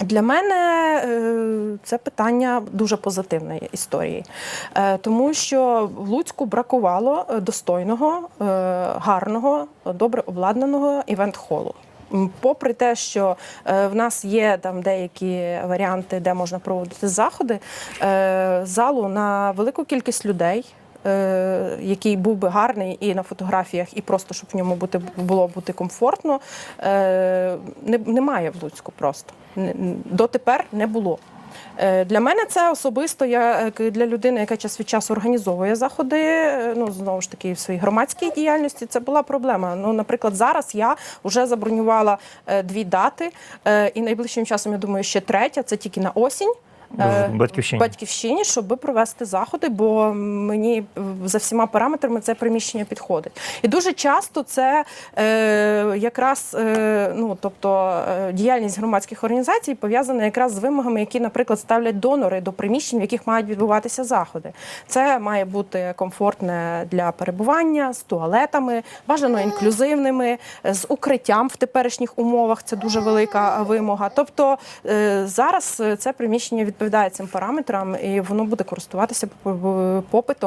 Для мене е, це питання дуже позитивної історії, Е, тому що в Луцьку бракувало е, достойного, гарного, добре обладнаного івент-холу. Попри те, що в нас є там деякі варіанти, де можна проводити заходи, залу на велику кількість людей. Який був би гарний і на фотографіях, і просто щоб в ньому бути було бути комфортно, не, немає в Луцьку просто. Дотепер не було. Е, Для мене це особисто я е, для людини, яка час від часу організовує заходи. е, Ну знову ж таки, в своїй громадській діяльності це була проблема. Ну, наприклад, зараз я вже забронювала дві дати, і найближчим часом я думаю, ще третя це тільки на осінь. Е, батьківщині. батьківщині, щоб провести заходи, бо мені за всіма параметрами це приміщення підходить. І дуже часто це е, якраз е, ну, тобто, е, діяльність громадських організацій пов'язана якраз з вимогами, які, наприклад, ставлять донори до приміщень, в яких мають відбуватися заходи. Це має бути комфортне для перебування з туалетами, бажано інклюзивними, з укриттям в теперішніх умовах. Це дуже велика вимога. Тобто е, зараз це приміщення відповідає цим параметрам, і воно буде користуватися поп- попитом.